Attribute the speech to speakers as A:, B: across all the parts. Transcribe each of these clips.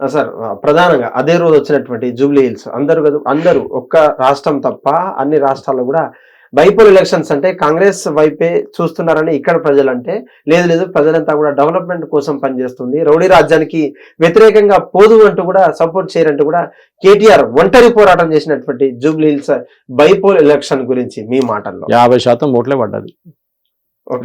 A: Sir ప్రధానంగా అదే రోజు వచ్చినటువంటి జూబ్లీ హిల్స్ అందరూ కదా అందరూ ఒక్క రాష్ట్రం తప్ప అన్ని రాష్ట్రాల్లో కూడా బైపోల్ ఎలక్షన్స్ అంటే కాంగ్రెస్ వైపే చూస్తున్నారని ఇక్కడ ప్రజలంటే లేదు లేదు ప్రజలంతా కూడా డెవలప్మెంట్ కోసం పనిచేస్తుంది రౌడీ రాజ్యానికి వ్యతిరేకంగా పోదు అంటూ కూడా సపోర్ట్ చేయరంటూ కూడా కేటీఆర్ ఒంటరి పోరాటం చేసినటువంటి జూబ్లీ హిల్స్ బైపోల్ ఎలక్షన్ గురించి మీ మాటల్లో
B: యాభై శాతం ఓట్లే పడ్డది.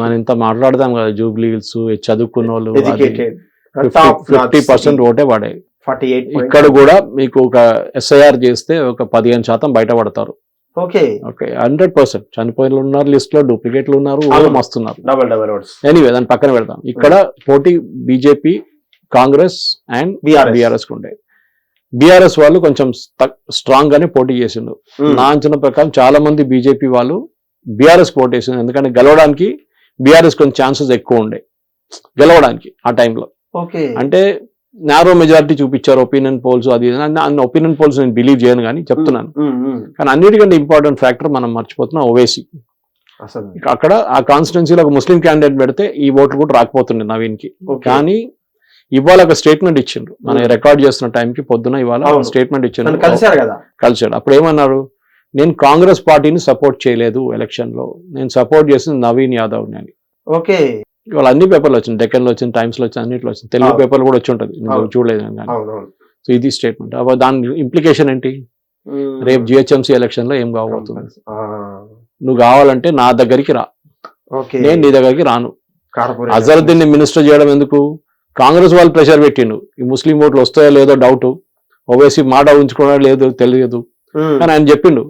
B: మనం ఇంత మాట్లాడదాం కదా జూబ్లీ హిల్స్ చదువుకున్న వాళ్ళు. ఫిఫ్టీ పర్సెంట్ ఓటే
A: 48
B: ఇక్కడ కూడా మీకు ఒక ఎస్ఐఆర్ చేస్తే ఒక పదిహేను శాతం బయట పడతారు.
A: ఓకే
B: ఓకే హండ్రెడ్ పర్సెంట్ చనిపోయిన ఉన్నారు లిస్ట్లో డూప్లికేట్లు ఉన్నారు మస్తున్నారు.
A: డబల్ డబల్
B: ఎనీవే దాన్ని పక్కన పెడదాం ఇక్కడ పోటీ BJP Congress and
A: BRS
B: BRS ఉండే. బీఆర్ఎస్ వాళ్ళు కొంచెం స్ట్రాంగ్ గానే పోటీ చేసిండు నా అంచనా ప్రకారం చాలా మంది బీజేపీ వాళ్ళు బీఆర్ఎస్ పోటీ చేసిండు ఎందుకంటే గెలవడానికి బీఆర్ఎస్ కొంచెం ఛాన్సెస్ ఎక్కువ ఉండే. గెలవడానికి ఆ టైంలో అంటే నారో మెజారిటీ చూపించారు ఒపీనియన్ పోల్స్ అది ఒపీనియన్ పోల్స్ నేను బిలీవ్ చేయను కానీ చెప్తున్నాను. కానీ అన్నిటికంటే ఇంపార్టెంట్ ఫ్యాక్టర్ మనం మర్చిపోతున్నాం ఓవేసీ
A: అసలు.
B: అక్కడ ఆ కాన్స్టిట్యున్సీలో ఒక ముస్లిం క్యాండిడేట్ పెడితే ఈ ఓట్లు కూడా రాకపోతుండే నవీన్కి.
A: ఓకే.
B: కానీ ఇవాళ ఒక స్టేట్మెంట్ ఇచ్చిండ్రు. మనం. రికార్డ్ చేస్తున్న టైంకి పొద్దున ఇవాళ. స్టేట్మెంట్ ఇచ్చిండ్రు.
A: కలిశారు కదా?
B: కలిసాడు అప్పుడు ఏమన్నారు? నేను కాంగ్రెస్ పార్టీని సపోర్ట్ చేయలేదు ఎలక్షన్లో. నేను సపోర్ట్ చేసింది నవీన్ యాదవ్ అని.
A: ఓకే.
B: ఇవాళ అన్ని పేపర్లు వచ్చింది డెక్కన్లో వచ్చింది టైమ్స్లో వచ్చింది అన్నిట్లో వచ్చింది. తెలుగు. పేపర్లు కూడా వచ్చి ఉంటుంది. చూడలేదు సో ఇది స్టేట్మెంట్. దాని ఇంప్లికేషన్ ఏంటి. రేపు జిహెచ్ఎంసీ ఎలక్షన్లో ఏం కావబోతుంది
A: ఆ,
B: నువ్వు కావాలంటే నా దగ్గరికి రా. నేను నీ దగ్గరికి రాను. అజరుద్దీన్ మినిస్టర్ చేయడం ఎందుకు? కాంగ్రెస్ వాళ్ళు ప్రెషర్ పెట్టిండు ఈ ముస్లిం ఓట్లు వస్తాయో లేదో డౌట్. ఓవైసీ మాట ఉంచుకున్నా లేదో తెలియదు. కానీ ఆయన చెప్పిండు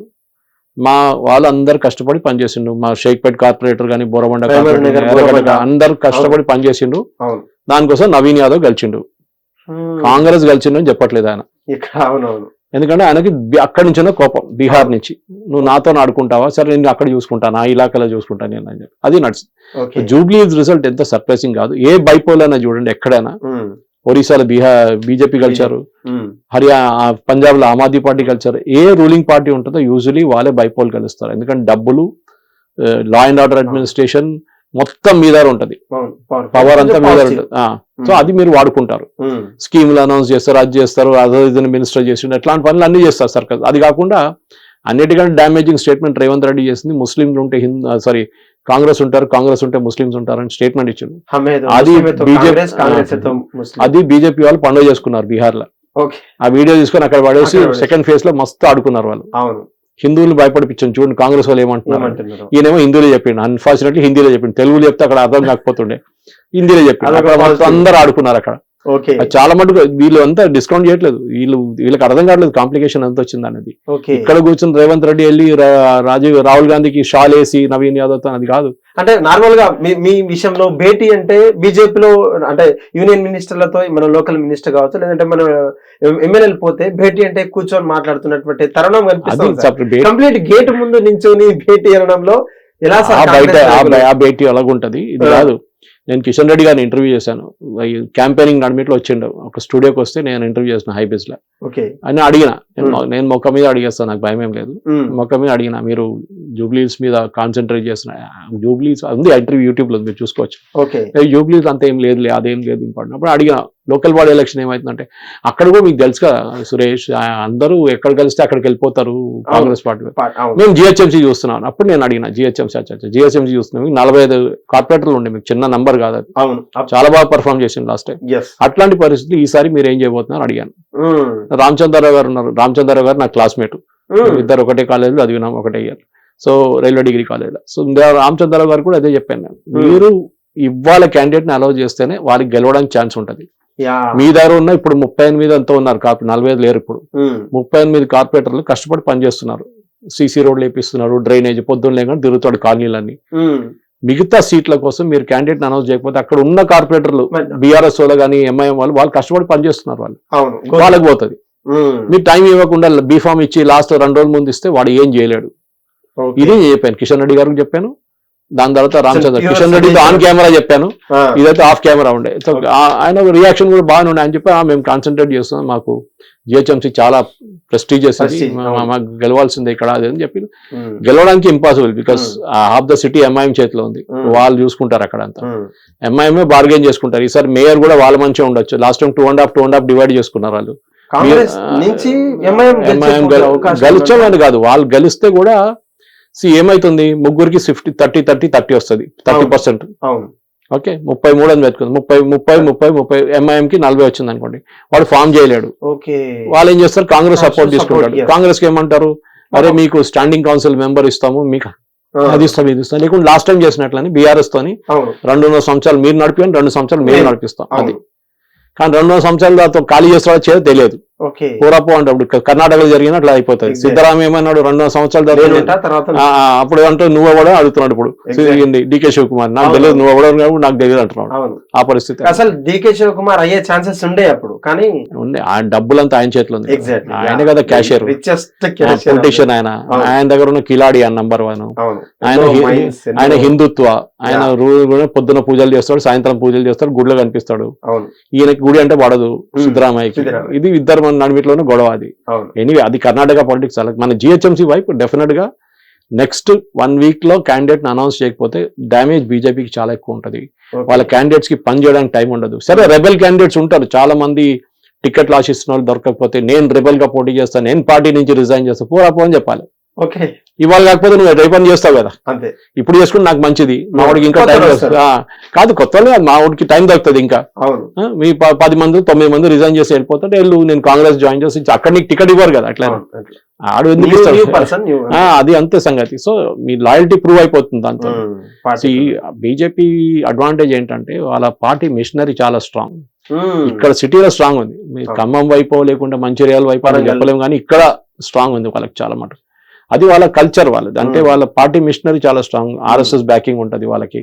B: మా వాళ్ళందరూ కష్టపడి పనిచేసిండు మా షేక్పేట్ కార్పొరేటర్ కానీ బోరబండ. అందరూ కష్టపడి పనిచేసిండు దానికోసం నవీన్ యాదవ్ గెలిచిండు. కాంగ్రెస్ గెలిచిండు అని చెప్పట్లేదు ఆయన. ఎందుకంటే ఆయనకి అక్కడి నుంచిన కోపం బీహార్ నుంచి. నువ్వు నాతో ఆడుకుంటావా? సరే నేను అక్కడ చూసుకుంటాను ఆ ఇలాకాలో చూసుకుంటాను నేను అని చెప్పి. అది నడిచింది జూబ్లీ రిజల్ట్ ఎంత సర్ప్రైజింగ్ కాదు. ఏ బైపోల్ అయినా చూడండి ఎక్కడైనా. ఒరిస్సాలో బీహార్ బీజేపీ కలిచారు
A: ఉమ్.
B: హర్యానా పంజాబ్లో ఆమ్ ఆద్మీ పార్టీ కలిచారు ఏ రూలింగ్ పార్టీ ఉంటుందో యూజువలీ వాళ్ళే బైపోల్ కలుస్తారు ఎందుకంటే డబ్బులు లా అండ్ ఆర్డర్ అడ్మినిస్ట్రేషన్ మొత్తం మీ దగ్గర ఉంటది.
A: పవర్
B: అంతా మీ దగ్గర
A: పాలసీ.
B: ఉంటుంది. సో. అది మీరు వాడుకుంటారు. స్కీమ్లు అనౌన్స్ చేస్తారు అది చేస్తారు అదో మినిస్టర్ చేసిండు అట్లాంటి పనులు అన్ని చేస్తారు సర్కస్ అది కాకుండా అన్నిటికంటే డామేజింగ్ స్టేట్మెంట్ రేవంత్ రెడ్డి చేసింది. ముస్లింలు ఉంటే హిందూ సారీ కాంగ్రెస్ ఉంటారు కాంగ్రెస్ ఉంటే ముస్లిమ్స్ ఉంటారు అని
A: స్టేట్మెంట్తో
B: అది
A: ముస్లిం.
B: అది బీజేపీ వాళ్ళు పండుగ చేసుకున్నారు
A: బీహార్లో
B: ఆ వీడియో తీసుకొని అక్కడ పడేసి. సెకండ్ ఫేజ్లో మస్తు ఆడుకున్నారు వాళ్ళు. హిందువులు భయపడిపించాను చూడండి కాంగ్రెస్ వాళ్ళు ఏమంటున్నారు ఈయనేమో హిందీలో చెప్పిండు. అన్ఫార్చునేట్లీ హిందీలో చెప్పిండు. తెలుగులో చెప్తే అక్కడ అర్థం కాకపోతుండే. హిందీలో చెప్పిండు. అక్కడ. అందరూ ఆడుకున్నారు అక్కడ.
A: ఓకే
B: చాలా మటుకు వీళ్ళు అంతా డిస్కౌంట్ చేయట్లేదు. వీళ్ళు వీళ్ళకి అర్థం కావట్లేదు కాంప్లికేషన్ ఎంత వచ్చింది అనేది. ఇక్కడ కూర్చొని రేవంత్ రెడ్డి వెళ్ళి రాజీవ్ రాహుల్ గాంధీకి షాల్ వేసి నవీన్ యాదవ్తో అది కాదు.
A: అంటే నార్మల్గా మీ విషయంలో భేటీ అంటే బీజేపీలో అంటే యూనియన్ మినిస్టర్లతో మన లోకల్ మినిస్టర్ కావచ్చు లేదంటే మన ఎమ్మెల్యేలు పోతే భేటీ అంటే కూర్చొని మాట్లాడుతున్నటువంటి తరుణం కనిపిస్తుంది. కంప్లీట్ గేట్ ముందు నించొని భేటీ అనడంలో ఎలా
B: బయట ఆ భేటీ అలాగుంటది. ఇది. కాదు. నేను కిషన్ రెడ్డి గారిని ఇంటర్వ్యూ చేశాను క్యాంపెయినింగ్ నడిమిట్లో వచ్చిండు. ఒక స్టూడియోకి వస్తే నేను ఇంటర్వ్యూ చేసిన హైబీస్లో.
A: ఓకే
B: అని అడిగిన. నేను
A: Hmm.
B: మొక్క మీద అడిగేస్తాను నాకు భయం ఏం లేదు.
A: ఉమ్.
B: మొక్క మీద అడిగిన మీరు జూబ్లీస్ మీద కాన్సన్ట్రేట్ చేస్తున్న. జూబ్లీస్ ఉంది ఇంటర్వ్యూ యూట్యూబ్లో మీరు చూసుకోవచ్చు. జూబ్లీస్ అంత ఏం లేదు అదేం లేదు ఇంపార్టెంట్. అప్పుడు అడిగిన లోకల్ బాడీ ఎలక్షన్ ఏమైతుందంటే అక్కడ కూడా మీకు తెలుసు కదా సురేష్ అందరూ ఎక్కడ కలిస్తే అక్కడికి వెళ్ళిపోతారు కాంగ్రెస్ పార్టీ నేను జిహెచ్ఎంసీ చూస్తున్నాను అప్పుడు నేను అడిగిన జిహెచ్ఎంసీ అచ్చా జిహెచ్ఎంసీ చూస్తున్నాను మీకు నలభై ఐదు కార్పొరేటర్లు ఉండే మీకు చిన్న నంబర్ కాదు అది. చాలా బాగా పర్ఫామ్ చేసింది లాస్ట్ టైం అట్లాంటి పరిస్థితులు ఈసారి మీరు ఏం చేయబోతున్నారు అడిగాను. రామచంద్రరావు గారు ఉన్నారు. రామచంద్రరావు గారు నా క్లాస్మేట్ ఇద్దరు ఒకటే కాలేజీలో అది విన్నాం ఒకటే ఇయర్ సో రైల్వే డిగ్రీ కాలేజ్లో సో రామచంద్రరావు గారు కూడా అదే చెప్పాను నేను. మీరు ఇవాళ క్యాండిడేట్ని అలౌ చేస్తేనే వాళ్ళకి గెలవడానికి ఛాన్స్ ఉంటుంది. మీ దగ్గర ఉన్న ఇప్పుడు ముప్పై ఎనిమిది అంతా ఉన్నారు కార్పొరేట్ నలభై ఐదు లేరు ఇప్పుడు. ముప్పై ఎనిమిది కార్పొరేటర్లు కష్టపడి పనిచేస్తున్నారు. సీసీ రోడ్లు వేపిస్తున్నారు డ్రైనేజ్ పొద్దున్న లేకుండా తిరుగుతాడు కాలనీలన్నీ. మిగతా సీట్ల కోసం మీరు క్యాండిడేట్ అనౌన్స్ చేయకపోతే అక్కడ ఉన్న కార్పొరేటర్లు బీఆర్ఎస్ వాళ్ళు కానీ ఎంఐఎం వాళ్ళు వాళ్ళు కష్టపడి పనిచేస్తున్నారు వాళ్ళు. వాళ్ళకి పోతుంది. మీరు టైం ఇవ్వకుండా బీఫామ్ ఇచ్చి లాస్ట్ రెండు రోజులు ముందు ఇస్తే వాడు ఏం చేయలేడు. ఇది చెప్పాను. కిషన్ రెడ్డి గారికి చెప్పాను. దాని తర్వాత రామచంద్ర కిషన్ రెడ్డితో ఆన్ కెమెరా చెప్పాను. ఇదైతే ఆఫ్ కెమెరా ఉండే. సో ఆయన రియాక్షన్ కూడా బాగానే ఉండే. ఆయన చెప్పి "ఆ, మేము కాన్సన్ట్రేట్ చేస్తున్నాం. మాకు జిహెచ్ఎంసీ చాలా ప్రెస్టీజియస్. మాకు గెలవాల్సిందే ఇక్కడ. అది అని చెప్పి గెలవడానికి impossible because half the city MIM చేతిలో ఉంది. వాళ్ళు చూసుకుంటారు అక్కడ అంతా ఎంఐఎంఏ బార్గెన్ చేసుకుంటారు. ఈసారి మేయర్ కూడా వాళ్ళ మంచిగా ఉండొచ్చు. Last time two and half two and half divide చేసుకున్నారు వాళ్ళు. గెలిచామని కాదు. వాళ్ళు గెలిస్తే కూడా సి ఏమైతుంది? ముగ్గురికి ఫిఫ్టీ థర్టీ థర్టీ థర్టీ వస్తుంది. థర్టీ. పర్సెంట్
A: అవును.
B: ఓకే ముప్పై మూడు అని పెట్టుకుంది. ముప్పై ముప్పై ముప్పై ముప్పై ఎంఐఎం కి నలభై వచ్చింది అనుకోండి. వాడు ఫామ్ చేయలేడు. వాళ్ళు ఏం చేస్తారు? కాంగ్రెస్ సపోర్ట్ తీసుకుంటాడు. కాంగ్రెస్కి ఏమంటారు? అరే మీకు స్టాండింగ్ కౌన్సిల్ మెంబర్ ఇస్తాము. మీకు అది ఇస్తాం ఇది ఇస్తాం. లేకుంటే లాస్ట్ టైం చేసినట్లని బీఆర్ఎస్ తోని రెండున్నర సంవత్సరాలు మీరు నడిపాను రెండు సంవత్సరాలు మేము. నడిపిస్తాం. అది. కానీ రెండున్నర సంవత్సరాలు దాంతో ఖాళీ చేస్తాడో చేయదో తెలియదు.
A: ఓకే.
B: పూరపు అంటే కర్ణాటకలో జరిగిన అట్లా అయిపోతుంది.
A: Exactly.
B: సిద్ధరామయ్య ఏమన్నాడు? రెండున్నర సంవత్సరాలు
A: తర్వాత
B: అప్పుడు అంటే నువ్వు కూడా అడుగుతున్నాడు ఇప్పుడు. డికే శివకుమార్. నాకు. తెలియదు నువ్వు కూడా నాకు తెలియదు అంటున్నాడు. ఆ పరిస్థితి.
A: అసలు డికే శివకుమార్ అయ్యే ఛాన్సెస్ ఉండే అప్పుడు కానీ
B: ఉంది ఆ డబ్బులంతా ఆయన చేతిలో ఉంది. ఆయన కదా క్యాషియర్ పొలిటీషియన్ ఆయన. ఆయన దగ్గర ఉన్న కిలాడి ఆయన నంబర్ వన్ ఆయన ఆయన హిందుత్వ. ఆయన. రోజు కూడా పొద్దున పూజలు చేస్తాడు సాయంత్రం పూజలు చేస్తాడు గుడిలో కనిపిస్తాడు. ఈయనకి గుడి అంటే పడదు
A: Hmm.
B: సిద్ధరామయ్యకి.
A: సిద్ధరామయ్య.
B: ఇది ఇద్దరు మన నడిమిట్లోనే గొడవ అది. ఎనీవే అది కర్ణాటక పాలిటిక్స్ అలా. మన జిహెచ్ఎంసీ వైపు డెఫినెట్గా నెక్స్ట్ వన్ వీక్లో క్యాండిడేట్ అనౌన్స్ చేయకపోతే డ్యామేజ్ బీజేపీకి చాలా ఎక్కువ ఉంటది. వాళ్ళ క్యాండిడేట్స్కి పని చేయడానికి టైం ఉండదు. సరే రెబెల్ క్యాండిడేట్స్ ఉంటారు. చాలా మంది టికెట్లు ఆశిస్తున్న వాళ్ళు దొరకకపోతే నేను రెబెల్గా పోటీ చేస్తాను నేను పార్టీ నుంచి రిజైన్ చేస్తాను పోరా పో అని చెప్పాలి.
A: ఓకే
B: ఇవాళ కాకపోతే నువ్వు రేపు పని చేస్తావు కదా.
A: అంతే.
B: ఇప్పుడు చేసుకుంటే నాకు మంచిది. మా వాడికి ఇంకా టైం కాదు కొత్త మా వాడికి టైం దొరుకుతుంది ఇంకా. మీ పది మంది తొమ్మిది మంది రిజైన్ చేసి వెళ్ళిపోతుంటే వెళ్ళు నేను కాంగ్రెస్ జాయిన్ చేసి అక్కడ నీకు టికెట్ ఇవ్వరు కదా అట్లా. ఆడు ఎందుకు ఇస్తాడు? అది అంతే సంగతి. సో మీ లాయల్టీ ప్రూవ్ అయిపోతుంది దాంతో. బీజేపీ అడ్వాంటేజ్ ఏంటంటే వాళ్ళ పార్టీ మిషనరీ చాలా స్ట్రాంగ్ ఇక్కడ సిటీలో స్ట్రాంగ్ ఉంది. ఖమ్మం వైపు లేకుంటే మంచిర్యాల వైపు అని. చెప్పలేము కానీ ఇక్కడ స్ట్రాంగ్ ఉంది వాళ్ళకి చాలా మటు అది వాళ్ళ కల్చర్ వాళ్ళది. అంటే
A: Hmm.
B: వాళ్ళ పార్టీ మిషనరీ చాలా స్ట్రాంగ్ ఆర్ఎస్ఎస్ బ్యాకింగ్ ఉంటది వాళ్ళకి.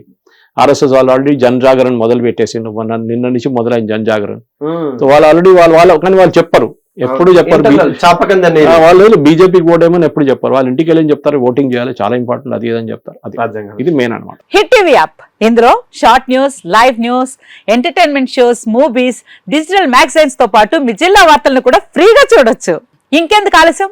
B: ఆర్ఎస్ఎస్ వాళ్ళు ఆల్రెడీ జన్ జాగరణ మొదలు పెట్టేసిండు మొన్న నిన్న నుంచి మొదలైంది జన్ జాగరణ
A: ఉమ్.
B: సో వాళ్ళు ఆల్రెడీ వాళ్ళు వాళ్ళు కానీ వాళ్ళు చెప్పరు. ఎప్పుడు చెప్పరు. వాళ్ళు బీజేపీకి ఓటేమని ఎప్పుడు చెప్పరు. వాళ్ళు ఇంటికి వెళ్ళి చెప్తారు? ఓటింగ్ చేయాలి. చాలా ఇంపార్టెంట్ అది ఇదని చెప్తారు. అది. ఇది మెయిన్ అనమాట
C: హిట్ టీవీ యాప్ ఇందులో short news live news entertainment shows movies digital మ్యాగజైన్స్తో పాటు మీ జిల్లా వార్తలను కూడా ఫ్రీగా చూడొచ్చు. ఇంకెందుకు ఆలస్యం?